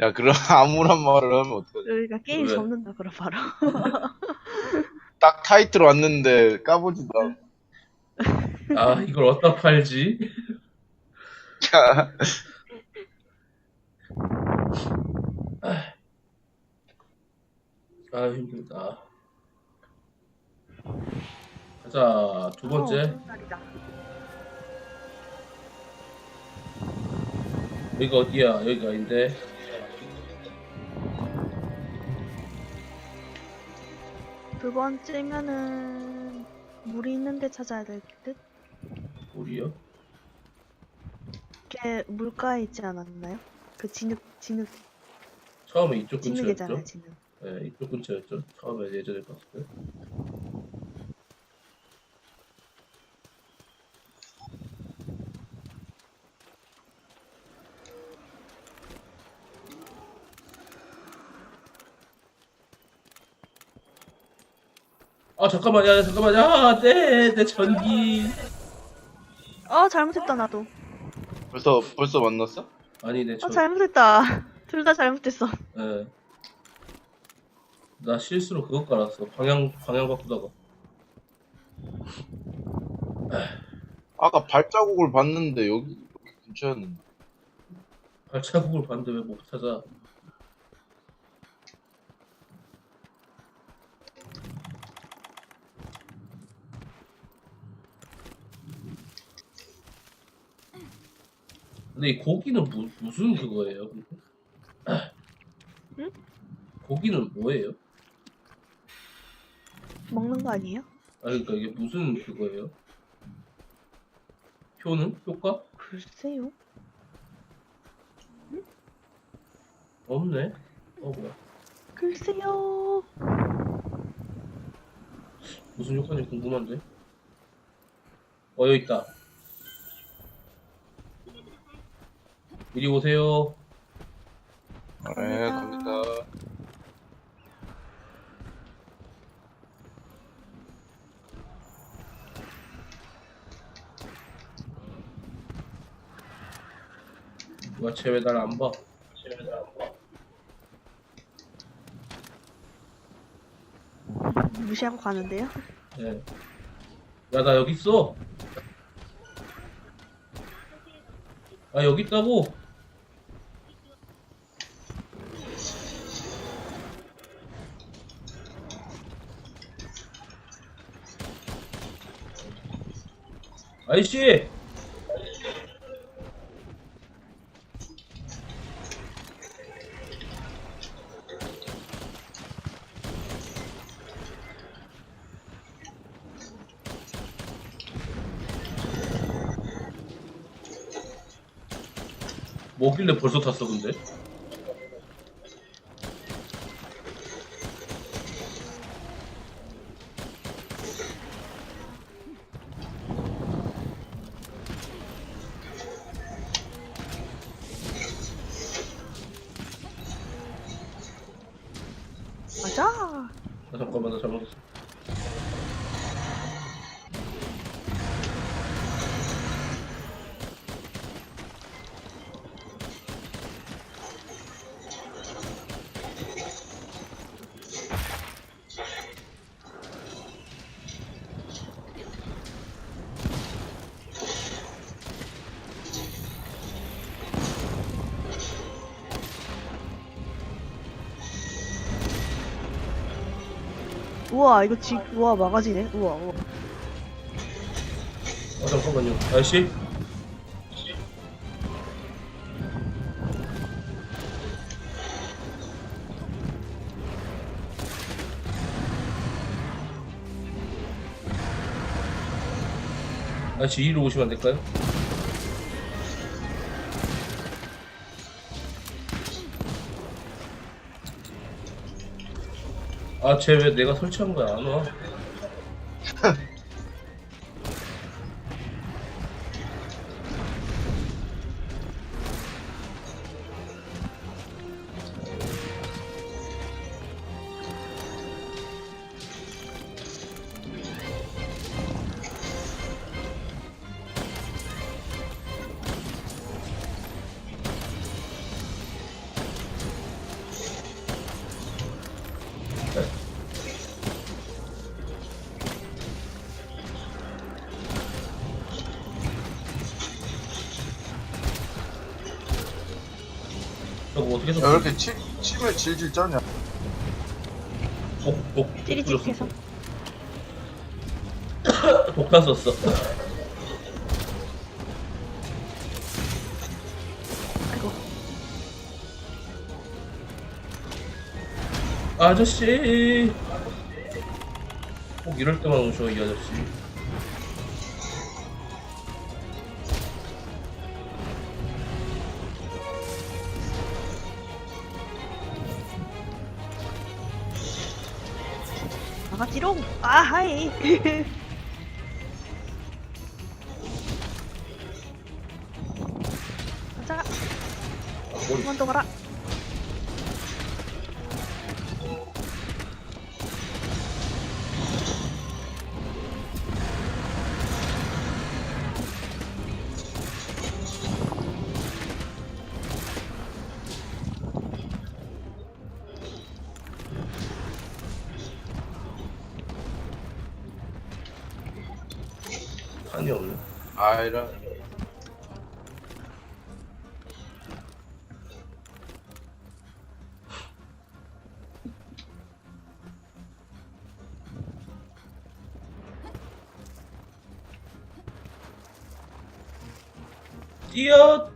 야, 그럼 아무런 말을 하면 어떡하지? 여기가 게임 왜? 접는다 그럼 바로. 딱 타이틀 왔는데 까보지도 않고. 아 이걸 어디다 팔지? 야, 아 힘들다. 가자 두 번째. 어, 날이다. 여기가 어디야? 여기가 아닌데. 두 번째면은 물이 있는데 찾아야 될 듯. 우리요? 걔 물가에 있지 않았나요? 그 진흙 진흙 처음에 이쪽 근처였죠? 진흙이잖아요 진흙. 네, 이쪽 근처였죠. 처음에 예전에 봤을 때. 아 잠깐만 야 잠깐만 야내내 전기 어 잘못했다 나도. 벌써, 벌써 만났어? 아니 내어전 잘못했다. 둘 다 잘못했어. 예. 나 실수로 그거 깔았어 방향 방향 바꾸다가 아까 발자국을 봤는데 여기 근처였는데. 발자국을 봤는데 왜 못 찾아 근데 이 고기는 무, 무슨 그거예요? 응? 고기는 뭐예요? 먹는 거 아니에요? 아 그러니까 이게 무슨 그거예요? 효는? 효과? 글쎄요. 없네 어 뭐야 글쎄요. 무슨 효과인지 궁금한데 어 여기 있다 이리 오세요 네, 갑니다. 누가 쟤왜 날 안 봐? 쟤왜 날 안 봐? 무시하고 가는데요? 예. 야, 나 여기 있어. 아, 여기 있다고. 아이씨! 뭐길래 벌써 탔어, 근데? 맞아. 아, 잠깐 우와 이거 지 우와 마가지네. 우와 우와. 아, 잠깐만요. 아저씨? 아저씨, 이리로 오시면 안 될까요? 아, 쟤 왜 내가 설치한 거야? 안 와? 야? 왜 이렇게 침, 침을 질질 짜냐? 독, 독, 찌릿찌릿해서. 독탄 썼어. 아이고. 아저씨. 꼭 이럴 때만 오셔, 이 아저씨. 하이. 가자. 머리. 한번 더 가라. 아, 이런. 뛰어!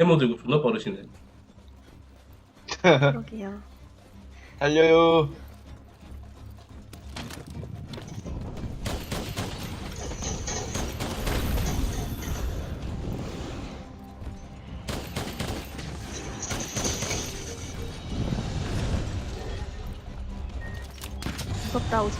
해머 들고 존나 빠르시네. 그러게요. 달려요. 무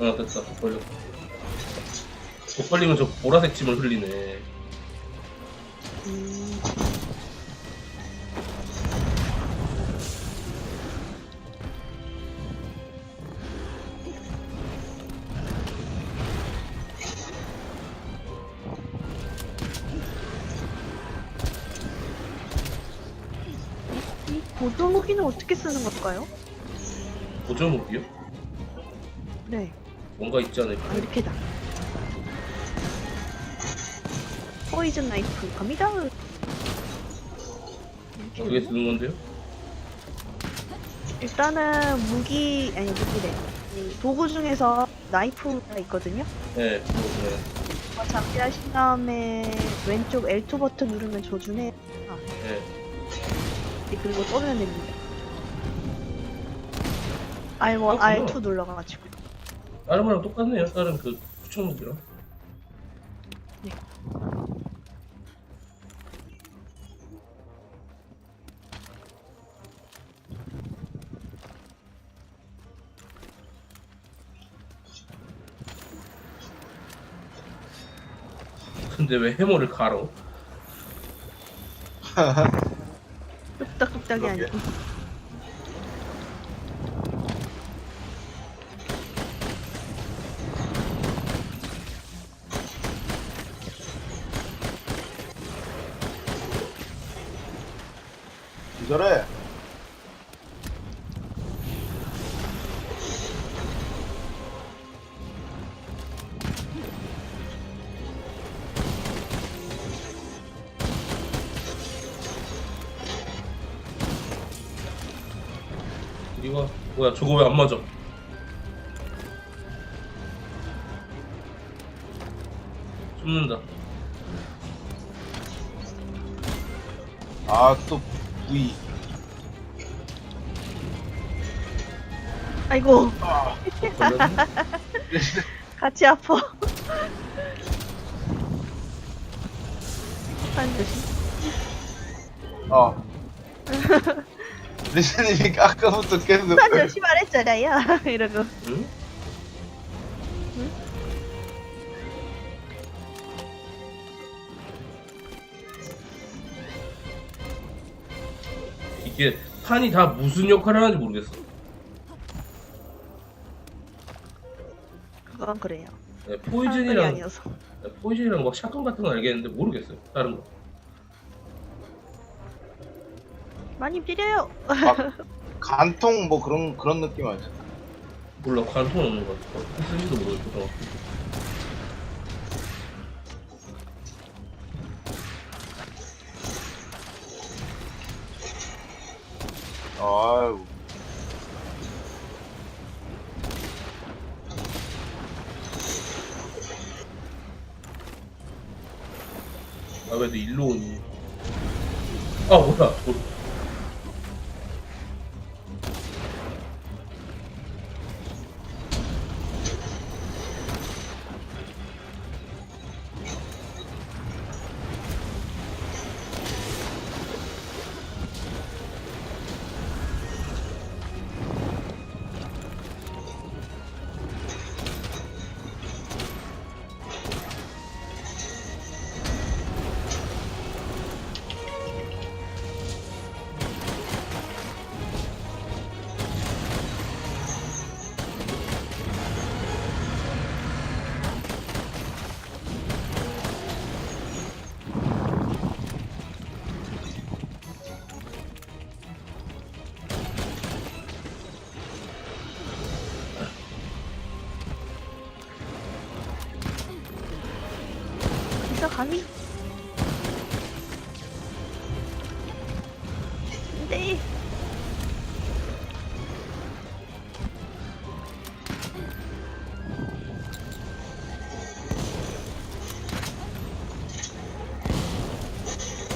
아, 됐다. 걸렸다. 못 걸리면 저 보라색 침을 흘리네. 음, 이 보조 무기는 어떻게 쓰는 걸까요? 보조 무기요? 네, 뭔가 있지 않을까? 아, 이렇게다. 포이즌 나이프 갑니다. 어떻게 쓰는 건데요? 일단은 무기 아니 무기래 이 도구 중에서 나이프가 있거든요. 네, 그거구나. 그거 잠재하신 다음에 왼쪽 L2 버튼 누르면 조준해. 아, 네. 그리고 떠면 됩니다. R1, 그렇구나. R2 눌러가지고. 다른 거랑 똑같네요. 다른 그 추천 무기랑. 네. 근데 왜 해머를 갈어? 뚝딱뚝딱이 그러게. 아니고. 와. 뭐야, 저거 왜 안 맞아? 숨는다. 아, 또 V. 아이고, 아, 걸렸네? 같이 아파. 한 듯이. 어. 리스님이 아까부터 계속 한 듯이 말했잖아요. 이러고. 응? 이게 판이 다 무슨 역할을 하는지 모르겠어. 그건 그래요. 네, 포이즌이랑 아니어서. 네, 포이즌이랑 막 샷건 같은 건 알겠는데 모르겠어요. 다른 거. 많이 필요해요. 막 간통 뭐 그런 그런 느낌 아니야? 몰라 관통 없는 것 같아. 쓰지도 정확히. 아유. 아 왜너 일로 오니? 아 뭐야? 뭐, 감히? 네.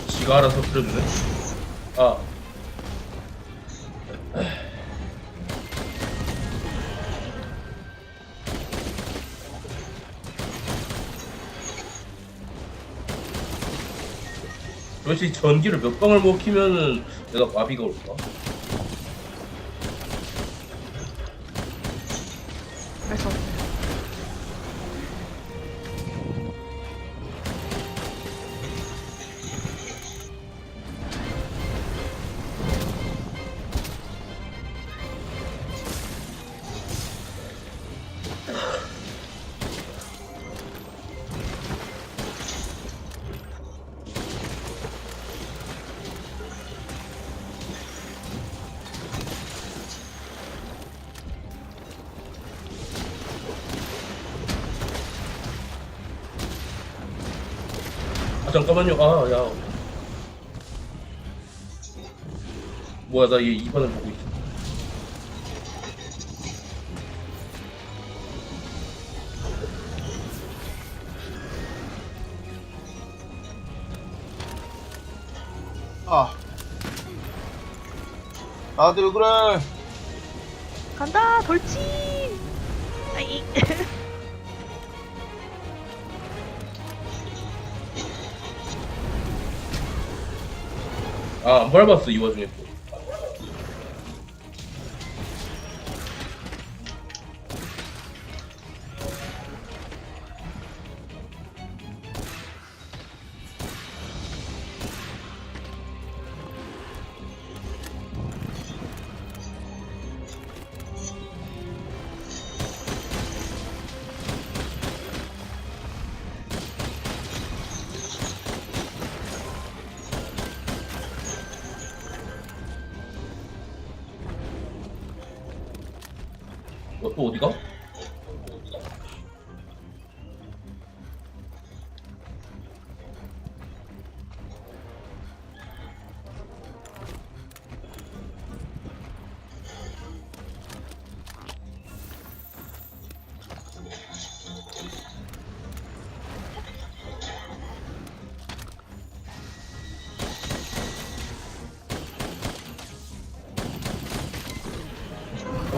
지가 알아서 틀어주네. 아. 도대체 전기를 몇 방을 먹히면은 내가 마비가 올까? 잠깐만요. 아 야. 뭐야 나 얘 2번을 보고 있어. 아. 다들 그래. 간다 돌진. 아이. 아 안 밟았어 이 와중에 또. 어, 또 어디가? 어,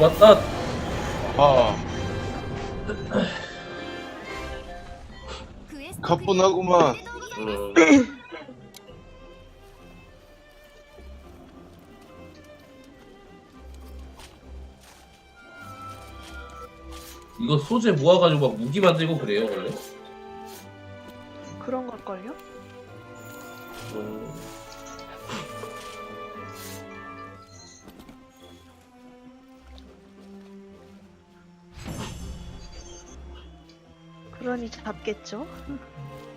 왔다. 아 가뿐하구만 음. 이거 소재 모아가지고 막 무기 만들고 그래요 원래? 그런 걸걸요? 음. 그러니 잡겠죠?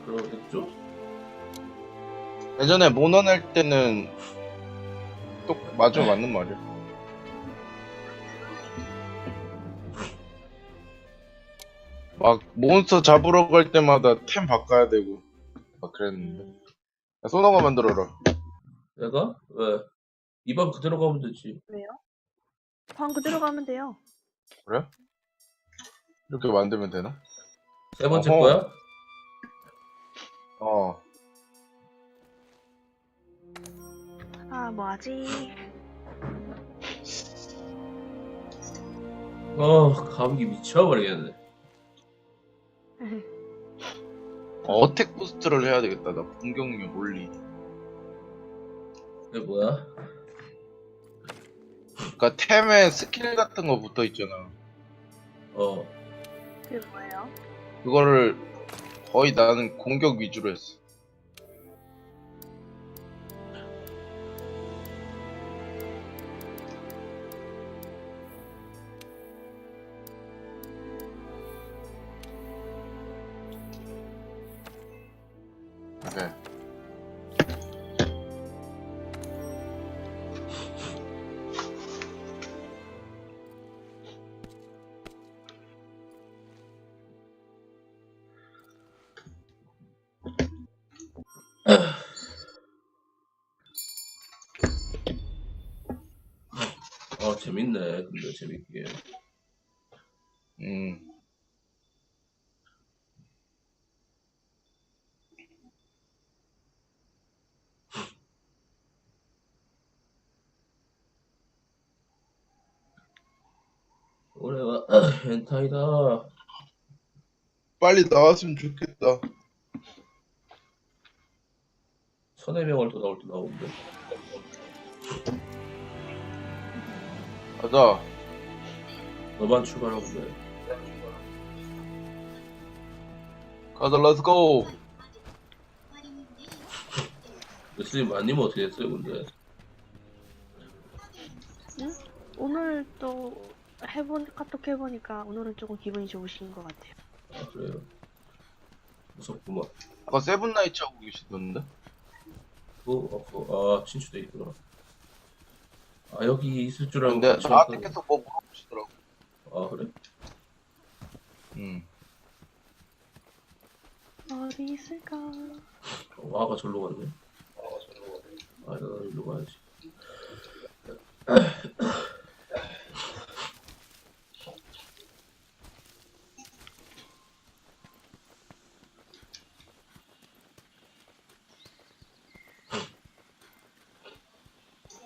그러겠죠? 예전에 모넌 할 때는 또 맞아 맞는 말이야. 막 몬스터 잡으러 갈 때마다 템 바꿔야 되고 막 그랬는데. 음, 야, 소나가 만들어라. 내가? 왜? 이번 그대로 가면 되지 왜요? 방 그대로 가면 돼요. 그래? 이렇게 만들면 되나? 세 번째 어허. 거야? 어. 아 뭐하지? 어 감기 미쳐버리겠네 어택 부스트를 해야 되겠다. 나 공격력 올리. 이게 뭐야? 그러니까 템에 스킬 같은 거 붙어 있잖아. 어 그게 뭐예요? 그거를 거의 나는 공격 위주로 했어. 재밌네 근데 재밌게 음. 올해와 hen타이다 빨리 나왔으면 좋겠다. 천의 또 나올 때 나오는데 가자. 너만 출발하면 돼 가자, 렛츠고! 레슬링 많이면 어떻게 됐어요 근데 오늘 또 해본 카톡 해보니까 오늘은 조금 기분이 좋으신 것 같아요. 아 그래요 무섭구만 아까 세븐나이츠 하고 계시던데? 그거 없어 아 친추돼 있구나 아 여기 있을 줄 알고 근데 같이 나한테 왔다고. 계속 뭐 물어보시더라고. 아 그래? 음. 어디 있을까? 어, 아가 절로 갔네 아 나 일로 가야지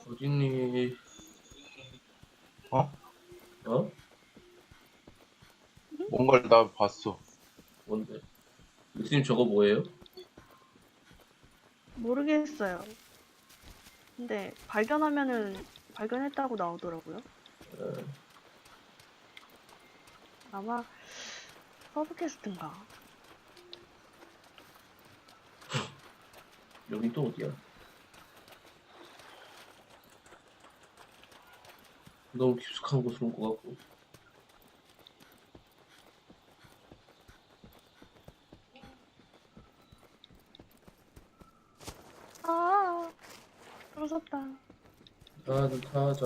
어딨니? 어? 어? 뭔가를 나 봤어. 뭔데? 닉스님 저거 뭐예요? 모르겠어요. 근데 발견하면은 발견했다고 나오더라고요. 에, 아마 서브캐스트인가? 여긴 또 어디야? 너무 깊숙한 곳으로 온 것 같고 아, 떨어졌다. 나는 타자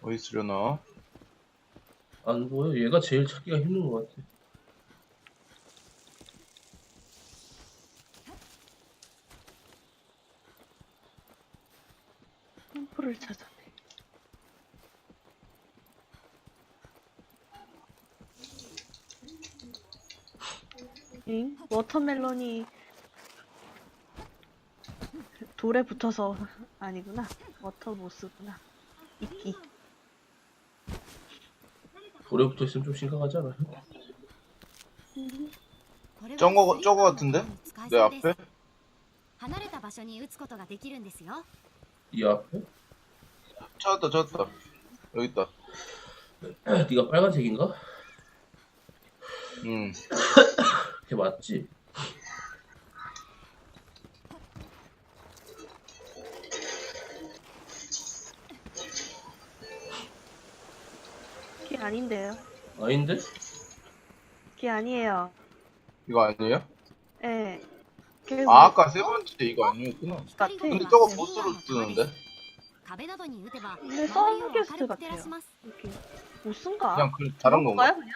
어디 있으려나? 안 보여? 얘가 제일 찾기가 힘든 것 같아 펌프를 찾았네. 응? 워터멜론이 돌에 붙어서 아니구나. 워터모스구나. 이끼. 돌에 붙어 있으면 좀 심각하지 않아요? 저거, 저거 같은데? 내 앞에? 離れた場所に打つことができるんですよ 이 앞에? 찾았다 찾았다 여기 있다 네가 빨간색인가? 음 걔 맞지? 걔 아닌데요. 아닌데? 걔 아니에요. 이거 아니에요? 예. 걔 아 아까 세 번째 이거 아니었구나 같아. 근데 저거 보스로 뜨는데 壁などに打てば 근데 周りを 썬 게스트 明るく 같아요. 照らします 이렇게 못 쓴가? 그냥 그 다른 건가? 가요 그냥?